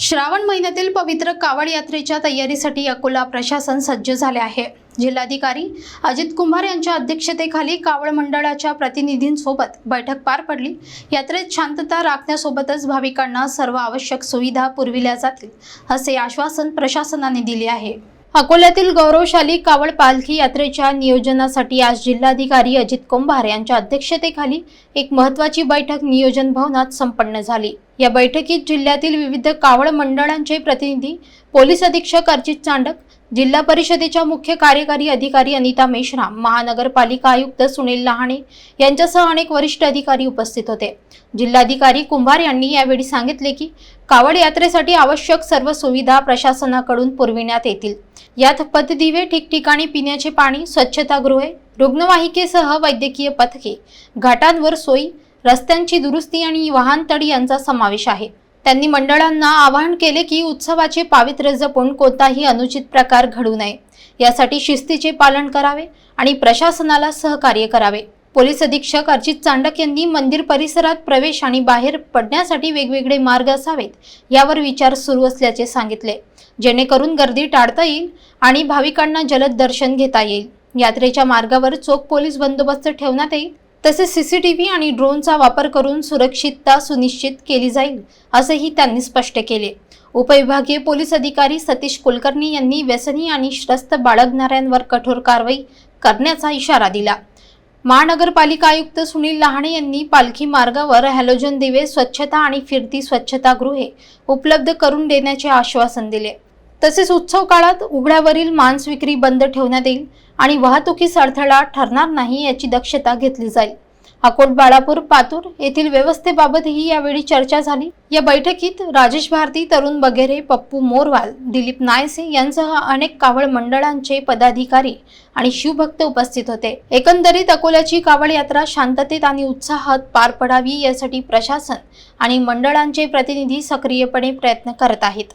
श्रावण महिन्यातील पवित्र कावड यात्रेच्या तयारीसाठी अकोला प्रशासन सज्ज झाले आहे. जिल्हाधिकारी अजित कुंभार यांच्या अध्यक्षतेखाली कावड मंडळाच्या प्रतिनिधींसोबत बैठक पार पडली. यात्रेत शांतता राखण्यासोबतच भाविकांना सर्व आवश्यक सुविधा पुरविल्या जातील असे आश्वासन प्रशासनाने दिले आहे. अकोल्यातील गौरवशाली कावड पालखी यात्रेच्या नियोजनासाठी आज जिल्हाधिकारी अजित कुंभार यांच्या अध्यक्षतेखाली एक महत्त्वाची बैठक नियोजन भवनात संपन्न झाली. या बैठकीत जिल्ह्यातील विविध कावड मंडळांचे प्रतिनिधी पोलीस अधीक्षक अर्जित चांडक जिल्हा परिषदेच्या मुख्य कार्यकारी अधिकारी अनिता मेश्राम महानगरपालिका आयुक्त सुनील लहाणे यांच्यासह अनेक वरिष्ठ अधिकारी उपस्थित होते. जिल्हाधिकारी कुंभार यांनी यावेळी सांगितले की कावड यात्रेसाठी आवश्यक सर्व सुविधा प्रशासनाकडून पुरविण्यात येतील. यात पथदिवे ठिकठिकाणी पिण्याचे पाणी स्वच्छतागृहे रुग्णवाहिकेसह वैद्यकीय पथके घाटांवर सोयी रस्त्यांची दुरुस्ती आणि वाहनतडी यांचा समावेश आहे. त्यांनी मंडळांना आवाहन केले की उत्सवाचे पावित्र्य जपून कोणताही अनुचित प्रकार घडू नये. यासाठी शिस्तीचे पालन करावे आणि प्रशासनाला सहकार्य करावे. पोलीस अधीक्षक अर्जित चांडक यांनी मंदिर परिसरात प्रवेश आणि बाहेर पडण्यासाठी वेगवेगळे मार्ग असावेत यावर विचार सुरू असल्याचे सांगितले. जेणेकरून गर्दी टाळता येईल आणि भाविकांना जलद दर्शन घेता येईल. यात्रेच्या मार्गावर चोख पोलीस बंदोबस्त ठेवण्यात येईल. तसेच सीसीटीव्ही आणि ड्रोनचा वापर करून सुरक्षितता सुनिश्चित केली जाईल असेही त्यांनी स्पष्ट केले. उपविभागीय पोलीस अधिकारी सतीश कुलकर्णी यांनी व्यसनी आणि श्रस्त बाळगणाऱ्यांवर कठोर कारवाई करण्याचा इशारा दिला. महानगरपालिका आयुक्त सुनील लहाणे यांनी पालखी मार्गावर हॅलोजन दिवे स्वच्छता आणि फिरती स्वच्छतागृहे उपलब्ध करून देण्याचे आश्वासन दिले. तसेच उत्सव काळात उघड्यावरील मांस विक्री बंद ठेवण्यात येईल आणि वाहतुकीस अडथळा ठरणार नाही याची दक्षता घेतली जाईल. अकोट बाळापूर पातूर येथील व्यवस्थेबाबतही यावेळी चर्चा झाली. या बैठकीत राजेश भारती तरुण बगेरे पप्पू मोरवाल दिलीप नायसे यांसह अनेक कावड मंडळांचे पदाधिकारी आणि शिवभक्त उपस्थित होते. एकंदरीत अकोल्याची कावड यात्रा शांततेत आणि उत्साहात पार पडावी यासाठी प्रशासन आणि मंडळांचे प्रतिनिधी सक्रियपणे प्रयत्न करत आहेत.